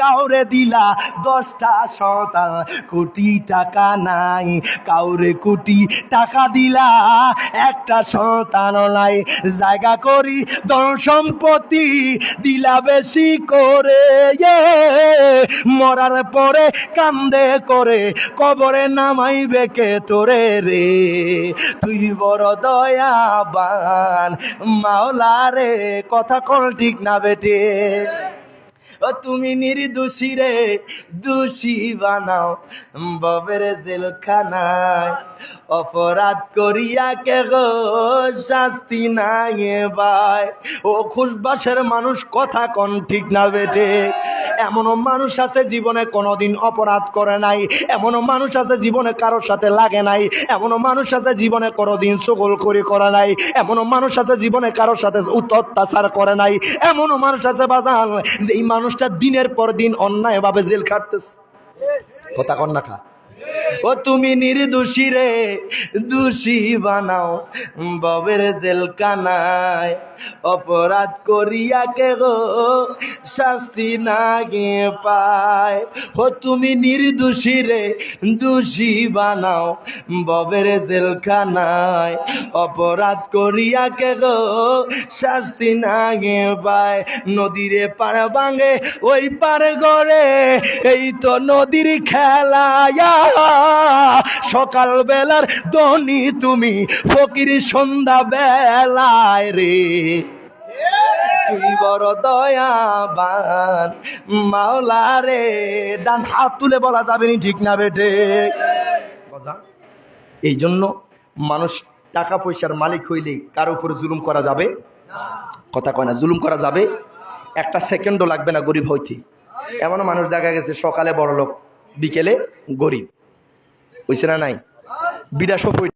কাউরে দিলা দশটা সন্তান কোটি টাকা নাই। কাউরে কোটি টাকা দিলা, একটা সন্তান নাই। জায়গা করি ধন সম্পত্তি দিলা বেশি করে মরার পরে কান্দে করে, কবরে নামাইবে কে তোরে রে? তুই বড় দয়াবান, মাওলা রে, কথা কল ঠিক না বেটে। ও তুমি নির্দোষী রে, দোষী বানাও। ববের জেলখানায় অপরাধ করিয়া কে গো শাস্তি নাই ভাই। ও খুশবাসের মানুষ কথা কন ঠিক না বেটে এমনও মানুষ আছে জীবনে কোনোদিন অপরাধ করে নাই। এমনও মানুষ আছে জীবনে কারোর সাথে লাগে নাই। এমনও মানুষ আছে জীবনে কোনোদিন সকল করি করে নাই। এমনও মানুষ আছে জীবনে কারোর সাথে অত্যাচার করে নাই। এমনও মানুষ আছে বাজান যে এই মানুষটা দিনের পর দিন অন্যায়ভাবে জেল খাটতেছে। কথা কন্যা খা। ও তুমি নির্দোষী রে, দোষী বানাও ববের জেলখানায়। অপরাধ করিয়া কে গো শাস্তি না গে পায়। ও তুমি নির্দোষী রে, দোষী বানাও ববের জেলখানায়। অপরাধ করিয়া কে গো শাস্তি না গে পায়। নদীরে পার ভাঙে, ওই পার গড়ে, এই তো নদীর খেলায়া। সকাল বেলার দনি তুমি ফকির সন্ধ্যা বেলায় রে। তুই বড় দয়াবান মাওলা রে। ডান হাত তুলে বলা যাবে নি ঠিক না বেটে এই জন্য মানুষ টাকা পয়সার মালিক হইলে কার উপরে জুলুম করা যাবে? কথা কয় না, জুলুম করা যাবে? একটা সেকেন্ডও লাগবে না গরিব হইতে। এমনও মানুষ দেখা গেছে সকালে বড় লোক বিকেলে গরিব। হইছে না নাই? বিড়া